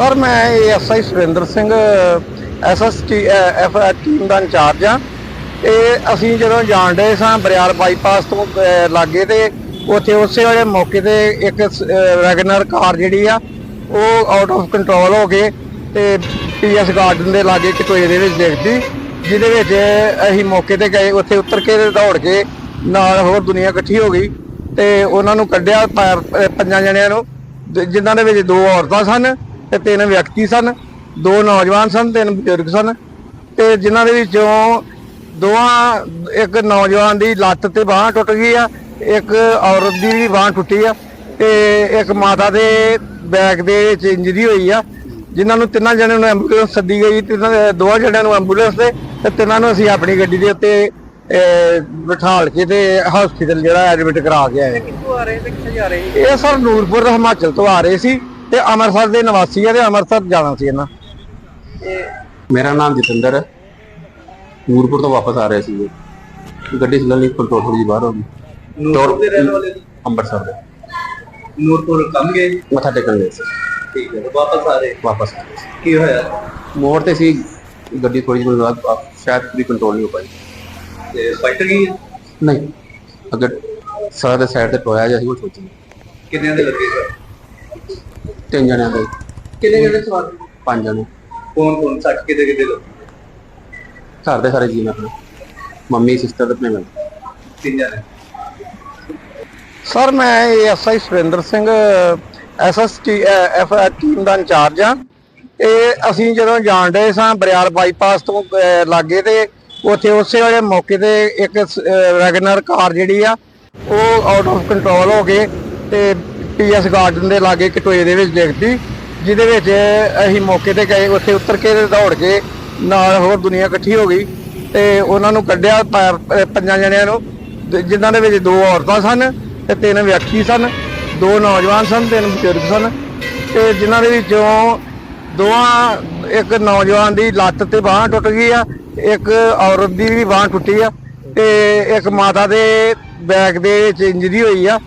Sir, ਮੈਂ SI Surinder Singh SST F team ਦਾ incharge ਆ ਇਹ ਅਸੀਂ ਜਦੋਂ ਜਾਣ ਰਹੇ ਸਾਂ ਬਰਿਆਲ ਬਾਈਪਾਸ ਤੋਂ ਲਾਗੇ ਤੇ, ਉੱਥੇ ਉਸੇ ਵਾਲੇ ਮੌਕੇ ਤੇ ਇੱਕ ਵੈਗਨਰ ਕਾਰ ਜਿਹੜੀ ਆ, ਉਹ ਆਊਟ ਆਫ ਕੰਟਰੋਲ ਹੋ ਕੇ ਤੇ ਪੀਐਸ ਗਾਰਡਨ ਦੇ ਲਾਗੇ ਕਟੋਏ ਦੇ ਵਿੱਚ ਦੇਖਦੀ ਜਿਹਦੇ ਵਿੱਚ ਅਸੀਂ ਮੌਕੇ ਤੇ ਗਏ, ਉੱਥੇ ਉਤਰ ਕੇ ਦੌੜ ਕੇ ਨਾਲ ਹੋਰ ਦੁਨੀਆ ਇਕੱਠੀ ਹੋ ਗਈ ਤੇ ਉਹਨਾਂ ਨੂੰ ਕੱਢਿਆ ਪੈਰ- ਪੰਜਾਂ ਜਣਿਆਂ ਨੂੰ, ਜ- ਜਿਨ੍ਹਾਂ ਦੇ ਵਿੱਚ ਦੋ ਔਰਤਾਂ ਸਨ। ਤੇ ਤਿੰਨ ਵਿਅਕਤੀ ਸਨ ਦੋ ਨੌਜਵਾਨ ਸਨ ਤਿੰਨ ਬਜ਼ੁਰਗ ਸਨ ਤੇ ਜਿਨ੍ਹਾਂ ਦੇ ਵਿੱਚੋਂ ਦੋਵਾਂ ਇੱਕ ਨੌਜਵਾਨ ਦੀ ਲੱਤ ਤੇ ਬਾਹ ਟੁੱਟ ਗਈ ਆ ਇੱਕ ਔਰਤ ਦੀ ਵੀ ਬਾਹ ਟੁੱਟੀ ਆ ਤੇ ਇੱਕ ਮਾਤਾ ਦੇ ਬੈਕ ਦੇ ਵਿੱਚ ਇੰਜਰੀ ਹੋਈ ਆ ਜਿਨ੍ਹਾਂ ਨੂੰ ਤਿੰਨਾਂ ਜਣਿਆਂ ਨੂੰ ਐਂਬੂਲੈਂਸ ਸੱਦੀ ਗਈ ਤਿੰਨਾਂ ਦੇ- ਦੋਵਾਂ ਜਣਿਆਂ ਨੂੰ ਐਂਬੂਲੈਂਸ ਤੇ ਤੇ ਤਿੰਨਾਂ ਨੂੰ ਅਸੀਂ ਆਪਣੀ ਗੱਡੀ ਦੇ ਉੱਤੇ ਬਿਠਾਲ ਕੇ ਤੇ ਹਸਪੀਟਲ ਜਿਹੜਾ ਐਡਮਿਟ ਕਰਾ ਕੇ ਆਏ। ਕਿੱਥੋਂ ਆ ਰਹੇ ਤੇ ਕਿੱਥੇ ਜਾ ਰਹੇ? ਇਹ ਸਰ ਨੂਰਪੁਰ ਹਿਮਾਚਲ ਤੋਂ ਆ ਰਹੇ ਸੀ। ਤੇ ਅੰਮ੍ਰਿਤਸਰ ਦੇ ਨਿਵਾਸੀ ਆ ਤੇ ਅੰਮ੍ਰਿਤਸਰ ਜਾਣਾ ਸੀ ਇਹਨਾਂ। ਮੇਰਾ ਨਾਮ ਜਤਿੰਦਰ ਹੈ। ਨੂਰਪੁਰ ਤੋਂ ਵਾਪਸ ਆ ਰਹੇ ਸੀ ਗੱਡੀ ਸਲਨ ਕੰਟਰੋਲ ਥੋੜੀ ਬਾਹਰ ਹੋ ਗਈ। ਨੂਰਪੁਰ ਦੇ ਰਹਿਣ ਵਾਲੇ? ਅੰਮ੍ਰਿਤਸਰ ਦੇ। ਨੂਰਪੁਰ ਕੰਮ ਗਏ? ਮੱਥਾ ਟੇਕਣ ਗਏ ਸੀ। ਠੀਕ ਹੈ ਵਾਪਸ ਆ ਰਹੇ। ਵਾਪਸ ਆ ਰਹੇ ਸੀ। ਕੀ ਹੋਇਆ? ਮੋੜ ਤੇ ਸੀ ਗੱਡੀ ਥੋੜੀ ਜਿਹੀ ਬਾਅਦ ਸ਼ਾਇਦ ਪੂਰੀ ਕੰਟਰੋਲ ਨਹੀਂ ਹੋ ਪਾਈ। ਤੇ ਫਾਈਟਰ ਗਈ ਨਹੀਂ ਅਗਰ ਸਾਰਾ ਦੇ ਸਾਈਡ ਤੇ ਟੋਇਆ ਜਿਹਾ ਸੀ ਉਹ ਸੋਚੀ। ਕਿੰਨਿਆਂ ਦੇ ਲੱਗੇ ਸਰ ਤਿੰਨ ਜਣਿਆਂ ਦੇ। ਕਿੰਨੇ ਜਣੇ ਸਵਾਰ ਪੰਜ ਜਣੇ। ਕੌਣ ਕੌਣ? ਸੱਟ ਕਿਤੇ ਕਿਤੇ ਲੱਗੇ ਘਰ ਦੇ ਸਾਰੇ ਜੀਅ ਆਪਣੇ ਮੰਮੀ ਸਿਸਟਰ ਤੇ ਆਪਣੇ ਮੈਂ ਤਿੰਨ ਜਣੇ। ਸਰ ਮੈਂ SI Surinder Singh SST F team ਦਾ ਇੰਚਾਰਜ ਆ ਇਹ ਅਸੀਂ ਜਦੋਂ ਜਾਣ ਰਹੇ ਸਾਂ ਬਰਿਆਲ ਬਾਈਪਾਸ ਤੋਂ ਅਹ, ਲਾਗੇ ਤੇ ਉੱਥੇ ਉਸੇ ਵੇਲੇ ਮੌਕੇ ਤੇ ਇੱਕ ਵੈਗਨਰ ਕਾਰ ਜਿਹੜੀ ਆ ਉਹ ਆਊਟ ਆਫ ਕੰਟਰੋਲ ਹੋ ਕੇ ਤੇ ਪੀਐਸ ਗਾਰਡਨ ਦੇ ਲਾਗੇ ਕਟੋਏ ਦੇ ਵਿੱਚ ਡਿੱਗਦੀ ਜਿਹਦੇ ਵਿੱਚ ਅਸੀਂ ਮੌਕੇ ਤੇ ਗਏ, ਉੱਥੇ ਉਤਰ ਕੇ ਤੇ ਦੌੜ ਕੇ ਨਾਲ ਹੋਰ ਦੁਨੀਆ ਇਕੱਠੀ ਹੋ ਗਈ ਤੇ ਉਹਨਾਂ ਨੂੰ ਕੱਢਿਆ ਪੈਰ- ਪੰਜਾਂ ਜਣਿਆਂ ਨੂੰ ਜ- ਜਿਨ੍ਹਾਂ ਦੇ ਵਿੱਚ ਦੋ ਔਰਤਾਂ ਸਨ ਤੇ ਤਿੰਨ ਵਿਅਕਤੀ ਸਨ, ਦੋ ਨੌਜਵਾਨ ਸਨ, ਤਿੰਨ ਬਜ਼ੁਰਗ ਸਨ ਤੇ ਜਿਨ੍ਹਾਂ ਦੇ ਵਿੱਚੋਂ ਦੋਵਾਂ, ਇੱਕ ਨੌਜਵਾਨ ਦੀ ਲੱਤ ਤੇ ਬਾਹ ਟੁੱਟ ਗਈ ਆ, ਇੱਕ ਔਰਤ ਦੀ ਵੀ ਬਾਹ ਟੁੱਟੀ ਆ ਤੇ ਇੱਕ ਮਾਤਾ ਦੇ ਬੈਕ ਦੇ ਵਿੱਚ ਇੰਜਰੀ ਹੋਈ ਆ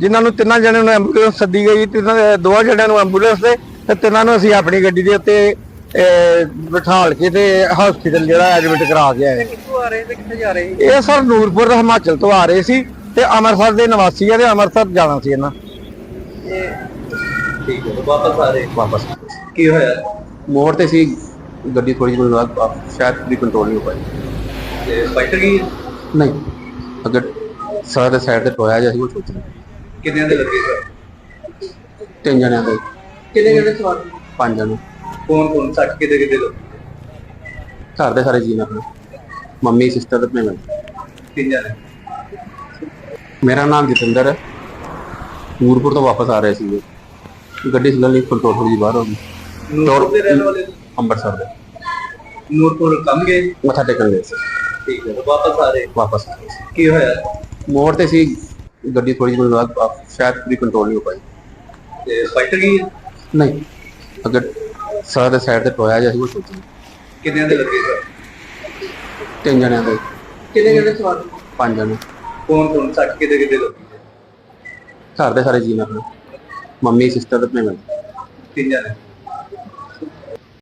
ਜਿਨ੍ਹਾਂ ਨੂੰ ਤਿੰਨਾਂ ਜਣਿਆਂ ਨੂੰ ਐਂਬੂਲੈਂਸ ਸੱਦੀ ਗਈ ਤਿੰਨਾਂ ਦੇ- ਦੋਵਾਂ ਜਣਿਆਂ ਨੂੰ ਐਂਬੂਲੈਂਸ ਤੇ ਤੇ ਤਿੰਨਾਂ ਨੂੰ ਅਸੀਂ ਆਪਣੀ ਗੱਡੀ ਦੇ ਉੱਤੇ ਬਿਠਾਲ ਕੇ ਤੇ ਹਸਪੀਟਲ ਜਿਹੜਾ ਐਡਮਿਟ ਕਰਾ ਕੇ ਆਏ। ਕਿੱਥੋਂ ਆ ਰਹੇ ਤੇ ਕਿੱਥੇ ਜਾ ਰਹੇ ਇਹ ਸਰ ਨੂਰਪੁਰ ਹਿਮਾਚਲ ਤੋਂ ਆ ਰਹੇ ਸੀ ਤੇ ਅੰਮ੍ਰਿਤਸਰ ਦੇ ਨਿਵਾਸੀ ਆ ਤੇ ਅੰਮ੍ਰਿਤਸਰ ਜਾਣਾ ਸੀ ਇਹਨਾਂ। ਠੀਕ ਹੈ ਵਾਪਸ ਆ ਰਹੇ। ਵਾਪਸ। ਕੀ ਹੋਇਆ? ਮੋੜ ਤੇ ਸੀ ਗੱਡੀ ਥੋੜੀ ਜਿਹੀ ਆ- ਸ਼ਾਇਦ ਪੂਰੀ ਕੰਟਰੋਲ ਨਹੀਂ ਹੋ ਪਾਈ। ਤੇ ਫਾਈਟਰ ਗਈ ਨਹੀਂ। ਅਗਰ ਸਾਰਾ ਦੇ ਸਾਈਡ ਤੇ ਟੋਇਆ ਜਿਹਾ ਸੀ ਉਹ ਸੋਚੀ ਕਿੰਨਿਆਂ ਦੇ ਲੱਗੇ ਸਰ? ਤਿੰਨ ਜਣਿਆਂ ਦੇ। ਕਿੰਨੇ ਜਣੇ ਸਵਾਰ ਪੰਜ ਜਣੇ। ਕੌਣ ਕੌਣ? ਸੱਟ ਕਿਤੇ ਕਿਤੇ ਲੱਗੇ ਘਰ ਦੇ ਸਾਰੇ ਜੀਅ ਆਪਣੇ ਮੰਮੀ ਸਿਸਟਰ ਤੇ ਮੈਂ ਤਿੰਨ ਜਣੇ। ਮੇਰਾ ਨਾਮ ਜਤਿੰਦਰ ਹੈ। ਨੂਰਪੁਰ ਤੋਂ ਵਾਪਸ ਆ ਰਹੇ ਸੀ ਗੱਡੀ ਸਲਨ ਕੰਟਰੋਲ ਥੋੜੀ ਜਿਹੀ ਬਾਹਰ ਹੋ ਗਈ। ਨੂਰਪੁਰ ਦੇ ਰਹਿਣ ਵਾਲੇ ਜੀ? ਅੰਮ੍ਰਿਤਸਰ ਦੇ। ਨੂਰਪੁਰ ਕੰਮ ਗਏ? ਮੱਥਾ ਟੇਕਣ ਗਏ ਸੀ। ਠੀਕ ਹੈ ਵਾਪਸ ਆ ਰਹੇ। ਵਾਪਸ ਆ ਰਹੇ ਸੀ। ਕੀ ਹੋਇਆ? ਮੋੜ ਤੇ ਸੀ। ਗੱਡੀ ਥੋੜੀ ਜਿਹੀ ਆ- ਸ਼ਾਇਦ ਪੂਰੀ ਕੰਟਰੋਲ ਨਹੀਂ ਹੋ ਪਾਈ। ਤੇ ਫਾਈਟਰ ਗਈ ਨਹੀਂ। ਅਗਰ ਸਾਰਾ ਦੇ ਸਾਈਡ ਤੇ ਟੋਇਆ ਜਿਹਾ ਸੀ ਉਹ ਸੋਚੀ। ਕਿੰਨਿਆਂ ਦੇ ਲੱਗੇ ਸਰ? ਤਿੰਨ ਜਣਿਆਂ ਦੇ। ਕਿੰਨੇ ਜਣੇ ਸਵਾਰ? ਪੰਜ ਜਣੇ। ਕੌਣ ਕੌਣ? ਸੱਟ ਕਿਤੇ ਕਿਤੇ ਲੱਗੇ ਘਰ ਦੇ ਸਾਰੇ ਜੀਅ ਮੰਮੀ ਸਿਸਟਰ ਤੇ ਮੈਂ ਤਿੰਨ ਜਣੇ।